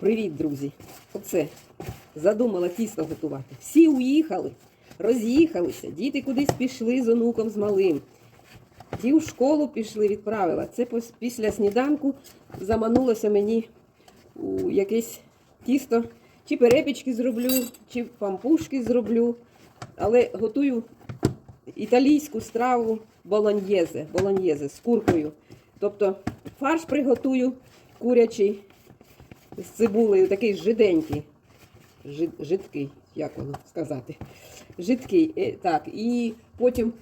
Привіт, друзі! Оце задумала тісто готувати. Всі уїхали, роз'їхалися, діти кудись пішли з онуком з малим. Ті в школу пішли, відправила. Це після сніданку заманулося мені у якесь тісто. Чи перепічки зроблю, чи пампушки зроблю. Але готую італійську страву болоньєзе, болоньєзе з куркою. Тобто фарш приготую курячий з цибулею, такий жиденький. Жид, жидкий, як воно сказати. Жидкий. Е, Так, і потім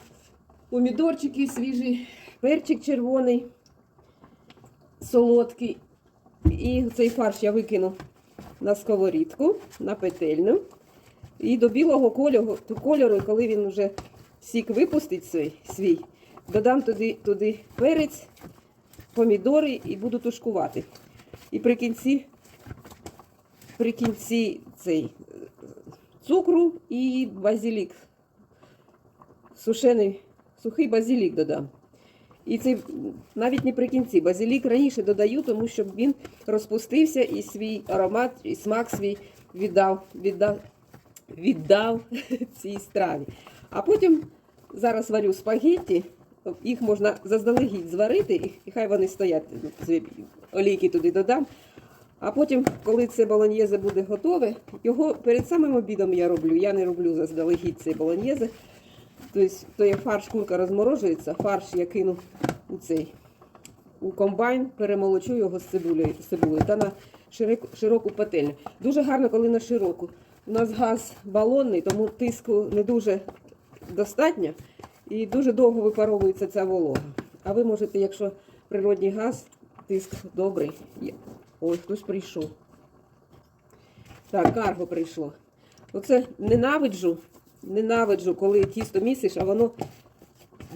помідорчики свіжі, перчик червоний, солодкий. І цей фарш я викину на сковорідку, на петельну. І до білого кольору, кольору, коли він вже сік випустить свій, свій додам туди, туди перець, помідори і буду тушкувати. І при кінці, при кінці цей е, цукру і базилік. Сушений, сухий базилік додам. І це навіть не при кінці. Базилік раніше додаю, тому щоб він розпустився і свій аромат, і смак свій віддав, віддав, віддав цій страві. А потім зараз варю спагетті, їх можна заздалегідь зварити, і- хай вони стоять, олійки туди додам. А потім, коли це болоньєзе буде готове, його перед самим обідом я роблю. Я не роблю заздалегідь цей болоньєзе. Тобто, то є фарш, курка розморожується, фарш я кину у цей у комбайн, перемолочу його з цибулею, з цибулею та на широку, пательню. Дуже гарно, коли на широку. У нас газ балонний, тому тиску не дуже достатньо і дуже довго випаровується ця волога. А ви можете, якщо природній газ, тиск добрий. є. Ой, хтось прийшов. Так, карго прийшло. Оце ненавиджу, ненавиджу, коли тісто місиш, а воно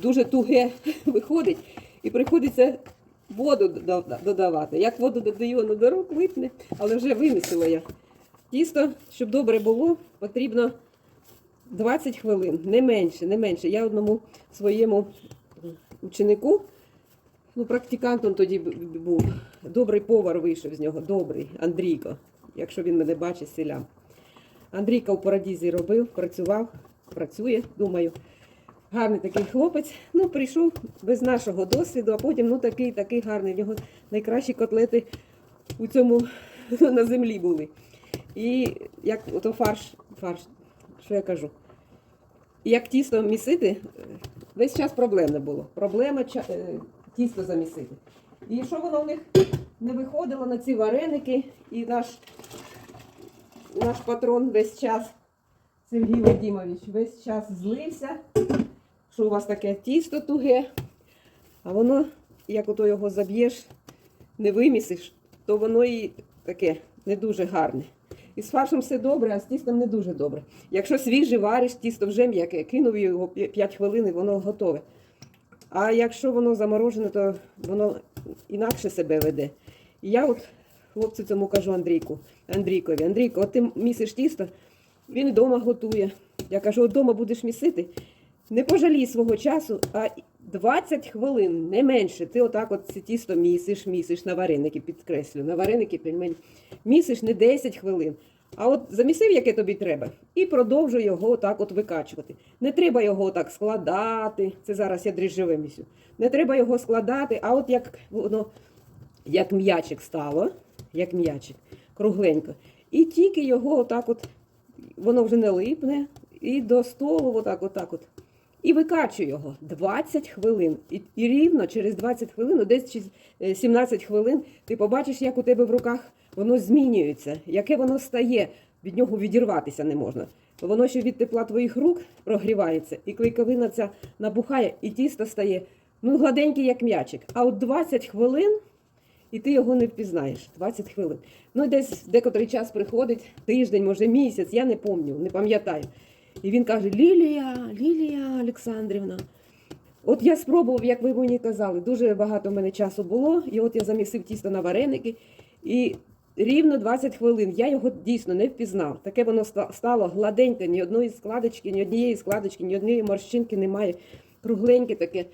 дуже туге виходить. І приходиться воду додавати. Як воду додаю, воно до рук липне, але вже вимісила я. Тісто, щоб добре було, потрібно 20 хвилин, не менше, не менше. Я одному своєму ученику, ну, практикантом тоді був, добрий повар вийшов з нього, добрий, Андрійко, якщо він мене бачить, селян. Андрійка в Парадізі робив, працював, працює, думаю. Гарний такий хлопець. Ну, прийшов без нашого досвіду, а потім ну такий, такий гарний. В нього найкращі котлети у цьому на землі були. І як ото фарш, фарш, що я кажу? Як тісто місити, весь час проблем було. Проблема е, тісто замісити. І що воно в них не виходило на ці вареники, і наш наш патрон весь час, Сергій Вадимович, весь час злився, що у вас таке тісто туге, а воно, як ото його заб'єш, не вимісиш, то воно і таке не дуже гарне. І з фаршем все добре, а з тістом не дуже добре. Якщо свіже вариш, тісто вже м'яке, кинув його 5 хвилин, і воно готове. А якщо воно заморожене, то воно інакше себе веде. І я от хлопцю цьому кажу Андрійку, Андрійкові, Андрійко, от ти місиш тісто, він вдома готує. Я кажу, вдома будеш місити, не пожалій свого часу, а 20 хвилин, не менше. Ти отак от це тісто місиш, місиш на вареники, підкреслю, на вареники пельмені. Місиш не 10 хвилин. А от замісив, яке тобі треба, і продовжуй його отак от викачувати. Не треба його отак складати. Це зараз я дріжджове місю. Не треба його складати, а от як воно як м'ячик стало, як м'ячик, кругленько. І тільки його отак от, воно вже не липне, і до столу отак, отак от. І викачуй його 20 хвилин. І, і рівно через 20 хвилин, десь через, е, 17 хвилин, ти побачиш, як у тебе в руках воно змінюється, яке воно стає, від нього відірватися не можна. Воно ще від тепла твоїх рук прогрівається, і клейковина ця набухає, і тісто стає ну, гладенький, як м'ячик. А от 20 хвилин і ти його не впізнаєш. 20 хвилин. Ну, десь декотрий час приходить, тиждень, може місяць, я не пам'ятаю, не пам'ятаю. І він каже: Лілія, Лілія Олександрівна. От я спробував, як ви мені казали, дуже багато в мене часу було, і от я замісив тісто на вареники, і рівно 20 хвилин я його дійсно не впізнав. Таке воно стало гладеньке, ні одної складочки, ні однієї складочки, ні однієї морщинки немає. Кругленьке таке.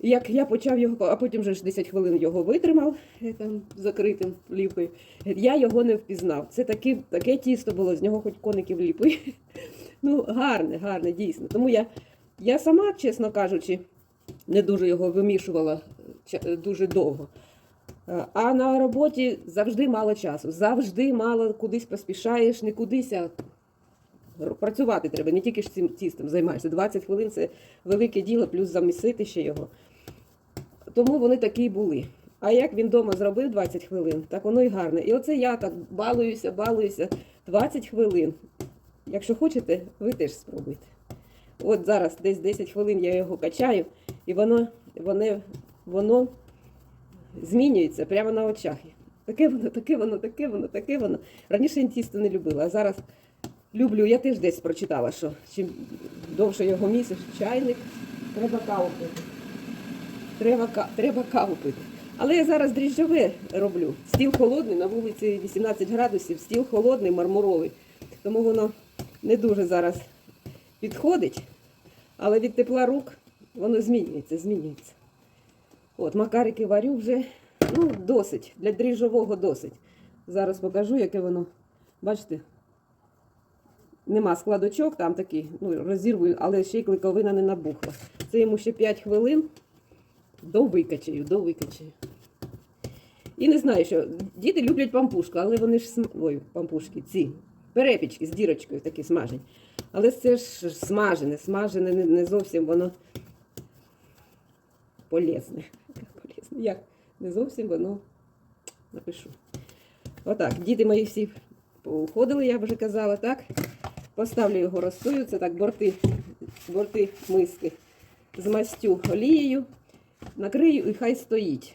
Як я почав його, а потім вже ж 10 хвилин його витримав е, там закритим ліпою, я його не впізнав. Це таке, таке тісто було, з нього хоч коників ліпи. Ну, гарне, гарне, дійсно. Тому я, я сама, чесно кажучи, не дуже його вимішувала е, дуже довго. А на роботі завжди мало часу, завжди мало кудись поспішаєш, не кудись, а працювати треба. Не тільки ж цим тістом займаєшся. 20 хвилин це велике діло, плюс замісити ще його. Тому вони такі були. А як він вдома зробив 20 хвилин, так воно і гарне. І оце я так балуюся, балуюся 20 хвилин. Якщо хочете, ви теж спробуйте. От зараз десь 10 хвилин я його качаю, і воно, воно, воно змінюється прямо на очах. Таке воно, таке воно, таке воно, таке воно. Раніше я тісто не любила, а зараз люблю. Я теж десь прочитала, що чим довше його місяць, чайник, треба каву пити. Треба, треба каву пити. Але я зараз дріжджове роблю. Стіл холодний, на вулиці 18 градусів, стіл холодний, мармуровий. Тому воно не дуже зараз підходить. Але від тепла рук воно змінюється, змінюється. От, макарики варю вже ну, досить. Для дріжджового досить. Зараз покажу, яке воно. Бачите? Нема складочок, там такі, ну, розірвую, але ще й кликовина не набухла. Це йому ще 5 хвилин до викачаю, до викачаю. І не знаю, що діти люблять пампушку, але вони ж. Ой, пампушки, ці перепічки з дірочкою такі смажені. Але це ж смажене, смажене не, не зовсім воно полезне. Як? Не зовсім воно напишу. Отак, діти мої всі уходили, я вже казала, так? Поставлю його розсую, це так борти, борти миски мастю олією, накрию і хай стоїть.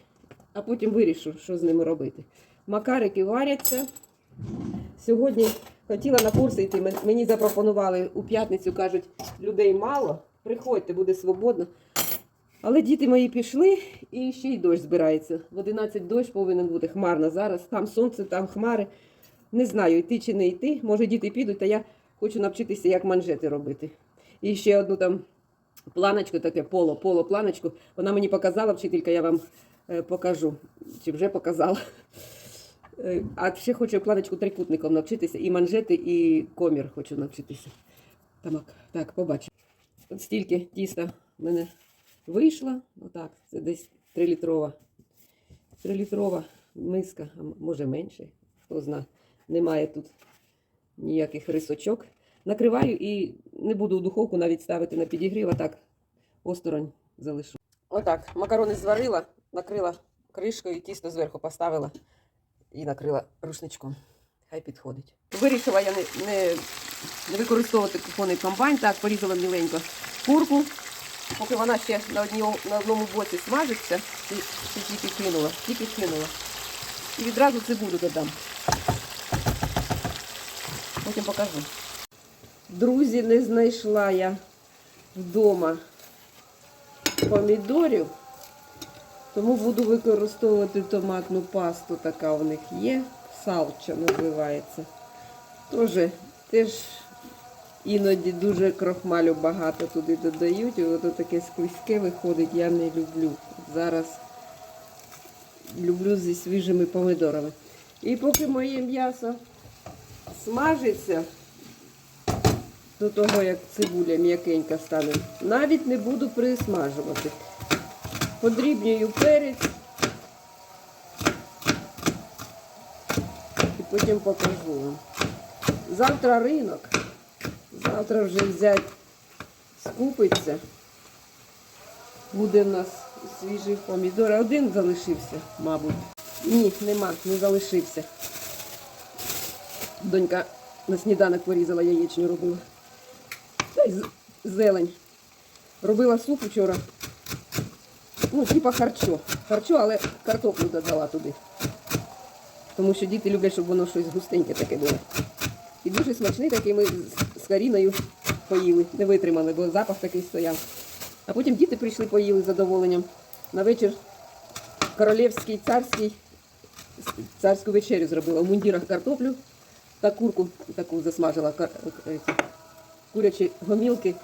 А потім вирішу, що з ними робити. Макарики варяться. Сьогодні хотіла на курси йти. Мені запропонували у п'ятницю, кажуть, людей мало. Приходьте, буде свободно. Але діти мої пішли і ще й дощ збирається. В 11 дощ повинен бути хмарно зараз. Там сонце, там хмари. Не знаю, йти чи не йти. Може, діти підуть, та я хочу навчитися, як манжети робити. І ще одну там планочку, таке поло, поло планочку. Вона мені показала, вчителька, я вам е, покажу. Чи вже показала. Е, А ще хочу планочку трикутником навчитися. І манжети, і комір хочу навчитися. Так, побачимо. От стільки тіста мене вийшло. Отак, це десь 3-літрова. 3-літрова миска, а може менше, хто знає. Немає тут ніяких рисочок. Накриваю і не буду в духовку навіть ставити на підігрів, а так осторонь залишу. Отак, макарони зварила, накрила кришкою, тісто зверху поставила і накрила рушничком. Хай підходить. Вирішила я не, не, не використовувати кухонний комбайн. Так, порізала міленько курку. Поки вона ще на, одній, на одному боці смажиться, і, і тільки кинула, тільки кинула. І відразу цибулю додам. Потім покажу. Друзі, не знайшла я вдома помідорів, тому буду використовувати томатну пасту, така у них є. Салча називається. Тоже, теж іноді дуже крохмалю багато туди додають. І ото таке склизьке виходить, я не люблю. Зараз люблю зі свіжими помидорами. І поки моє м'ясо смажиться до того, як цибуля м'якенька стане, навіть не буду присмажувати. Подрібнюю перець і потім покажу вам. Завтра ринок. Завтра вже взять скупиться. Буде в нас свіжий помідор. Один залишився, мабуть. Ні, нема, не залишився. Донька на сніданок порізала, яєчню робила. Та й зелень. Робила суп вчора. Ну, типа харчо. Харчо, але картоплю додала туди. Тому що діти люблять, щоб воно щось густеньке таке було. І дуже смачний такий ми Каріною поїли, не витримали, бо запах такий стояв. А потім діти прийшли, поїли з задоволенням. На вечір королівський царський царську вечерю зробила. В мундірах картоплю та курку таку засмажила е, курячі гомілки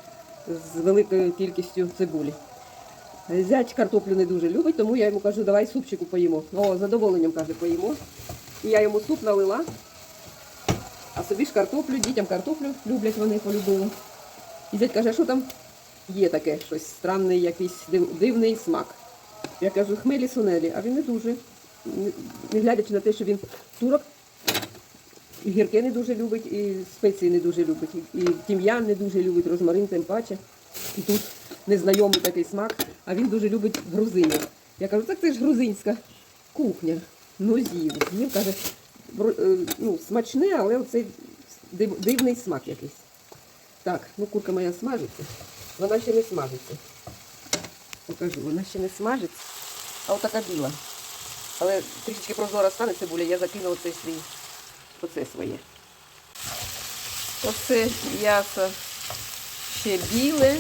з великою кількістю цибулі. Зять картоплю не дуже любить, тому я йому кажу, давай супчику поїмо. О, задоволенням каже, поїмо. І я йому суп налила, а собі ж картоплю, дітям картоплю люблять вони полюбили. І зять каже, що там є таке щось странний, якийсь див- дивний смак. Я кажу, хмелі сунелі, а він не дуже. Не- глядячи на те, що він турок, і гірки не дуже любить, і спеції не дуже любить, і тім'ян не дуже любить, розмарин тим паче. І тут незнайомий такий смак, а він дуже любить грузинів. Я кажу, так це ж грузинська кухня. Ну, з'їв. З'їв, каже, «Бро- е, ну, смачне, але оцей дивний смак якийсь. Так, ну курка моя смажиться. Вона ще не смажиться. Покажу, вона ще не смажиться. А отака біла. Але трішечки прозора стане цибуля, я закину оцей свій, оце своє. Оце м'ясо ще біле,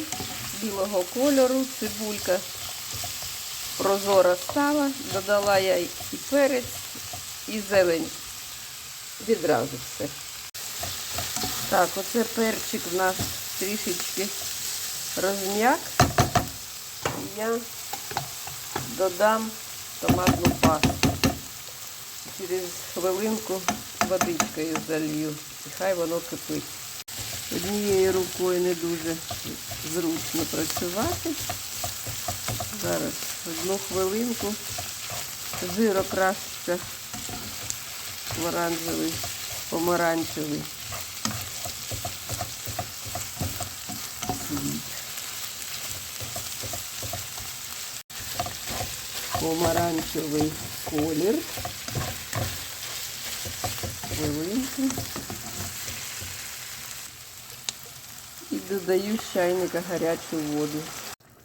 білого кольору, цибулька прозора стала, додала я і перець, і зелень. Відразу все. Так, оце перчик в нас трішечки розм'як. Я додам томатну пасту. Через хвилинку водичкою залью. І хай воно кипить. Однією рукою не дуже зручно працювати. Зараз одну хвилинку. Жирокраситься оранжевий, помаранчевий світ. Помаранчевий колір. І додаю з чайника гарячу воду.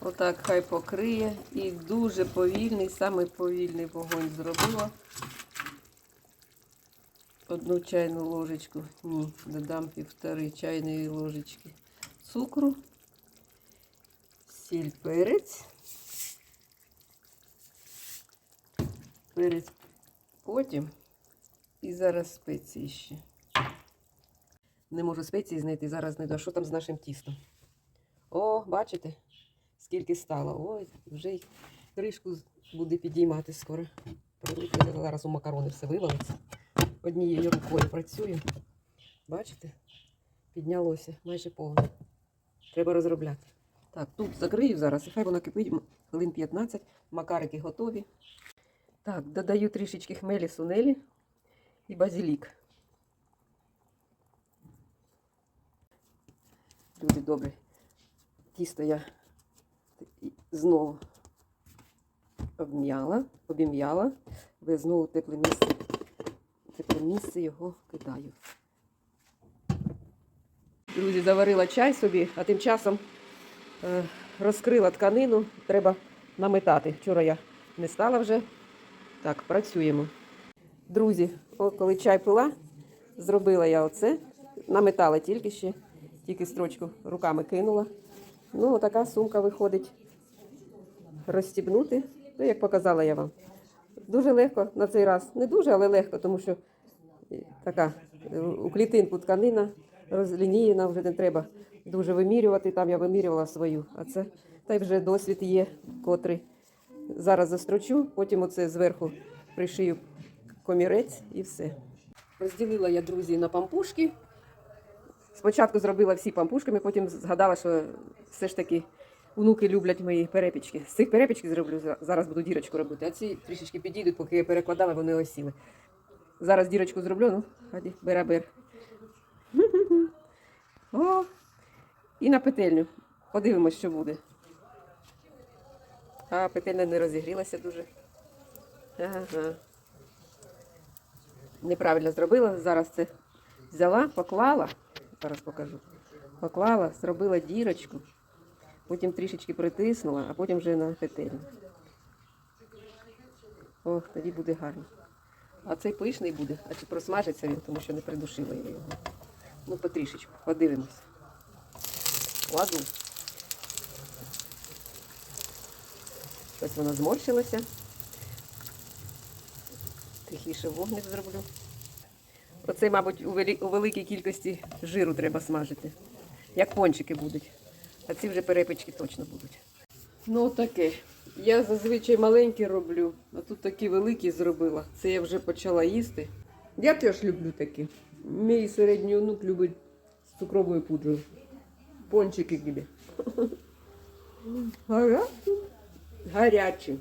Отак хай покриє. І дуже повільний, саме повільний вогонь зробила. Одну чайну ложечку, ні, додам півтори чайної ложечки цукру, сіль перець. Перець потім. І зараз спеції ще. Не можу спеції знайти, зараз знайду. А що там з нашим тістом? О, бачите, скільки стало. Ой, вже й кришку буде підіймати скоро. Зараз у макарони все вивалиться. Однією рукою працюю. Бачите? Піднялося майже повно. Треба розробляти. Так, тут закрию зараз, і хай воно кипить хвилин 15. Макарики готові. Так, додаю трішечки хмелі сунелі і базилік. Люди добрі. Тісто я знову обм'яла, обім'яла, ви знову тепле місце, місце його кидаю. Друзі, заварила чай собі, а тим часом е, розкрила тканину, треба наметати. Вчора я не стала вже. Так, працюємо. Друзі, коли чай пила, зробила я оце. Наметала тільки ще, тільки строчку руками кинула. Ну, така сумка виходить. Розстібнути, ну, як показала я вам. Дуже легко на цей раз. Не дуже, але легко, тому що така е, у клітинку тканина розлінієна, вже не треба дуже вимірювати. Там я вимірювала свою. А це та й вже досвід є, котрий зараз застрочу, потім оце зверху пришию комірець і все. Розділила я, друзі, на пампушки. Спочатку зробила всі пампушками, потім згадала, що все ж таки внуки люблять мої перепічки. З цих перепічки зроблю, зараз буду дірочку робити, а ці трішечки підійдуть, поки я перекладала, вони осіли. Зараз дірочку зроблю, ну, ході, берабер. О, і на петельню. Подивимось, що буде. А, петельня не розігрілася дуже. Ага. Неправильно зробила. Зараз це взяла, поклала. Зараз покажу. Поклала, зробила дірочку, потім трішечки притиснула, а потім вже на петельню. Ох, тоді буде гарно. А цей пишний буде, а чи просмажиться він, тому що не придушила я його. Ну, потрішечку, подивимось. Ладно. Ось вона зморщилася. Тихіше вогник зроблю. Оце, мабуть, у великій кількості жиру треба смажити. Як пончики будуть. А ці вже перепічки точно будуть. Ну, таке. Я зазвичай маленькі роблю, а тут такі великі зробила. Це я вже почала їсти. Я теж люблю такі. Мій середній онук любить з цукровою пудрою. Пончики gibi. Гарячі. Гарячі.